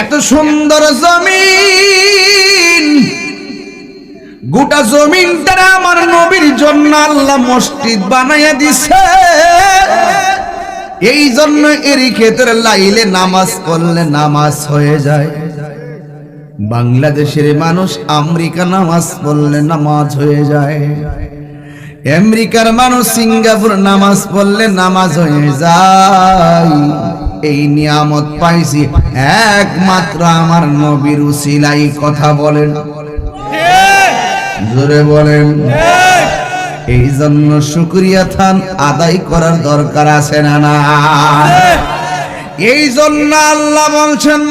এত সুন্দর জমিন, গোটা জমিনটা আমার নবীর জন্য আল্লাহ মসজিদ বানাইয়া দিছে। এই জন্য এরই ক্ষেত্রে লাইলে নামাজ পড়লে নামাজ হয়ে যায়। বাংলাদেশের মানুষ আমেরিকা নামাজ পড়লে নামাজ হয়ে যায়। আমেরিকার মানুষ সিঙ্গাপুর নামাজ পড়লে নামাজ হয়ে যায়। এই নিয়ামত পাইছি একমাত্র আমার নবীর উসিলাই কথা বলেন জোরে বলেন এই জন্য শুক্রিয়া থান আদায় করার দরকার আছে না না এই জন্য আল্লাহ বলছেন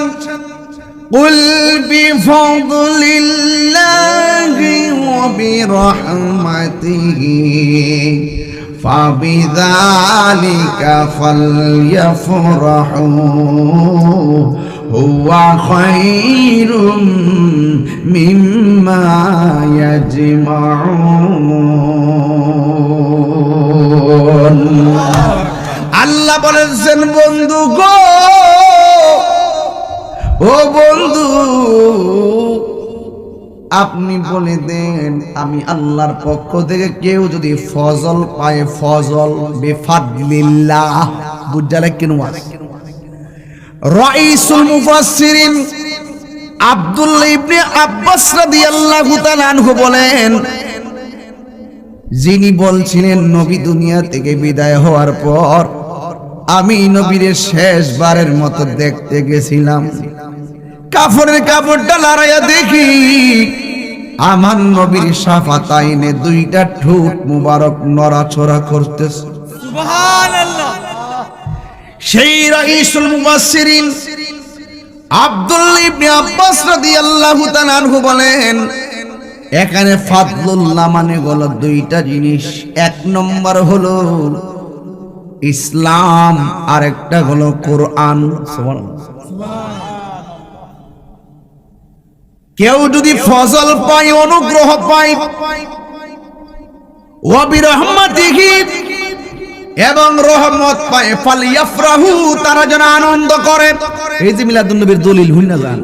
قل بفضل الله وبرحمته فبذلك فليفرحوا هو خير مما يجمعون আল্লাহ বলেছেন বন্ধু গো ও বন্ধু আপনি বলে দেন, আমি আল্লাহর পক্ষ থেকে কেউ যদি ফজল পায়, ফজল বেফাদলিল্লাহ। বুঝালে কেন রাইসুল মুফাসসিরিন আব্দুল্লাহ ইবনে আব্বাস রাদিয়াল্লাহু তাআলা আনহু বলেন, যিনি বলছিলেন, নবী দুনিয়া থেকে বিদায় হওয়ার পর আমি নবীর শেষবারের মতো দেখতে গেছিলাম। কাপড়ের কাপড়টা লড়াইয়া দেখি আমার নবীর সাফা তাইনে দুইটা ঠোঁট মুবারক নড়াচড়া করতেছে। সেই রাইসুল মুবাসসিরিন আব্দুল্লাহ ইবনে আব্বাস রাদিয়াল্লাহু তাআলা আনহু বলেন এখানে ফাদলুল্লাহ মানে হলো দুইটা জিনিস। এক নম্বর হলো ইসলাম আর একটা হলো কোরআন। কেউ যদি ফসল পাই অনুগ্রহ ওয়াবিরহমাতিহি এবং রহমত পায় ফালিয়াফরাহু তারা যেন আনন্দ করে। এই যে মিলাদুল নবীর দলিল হুই না জান।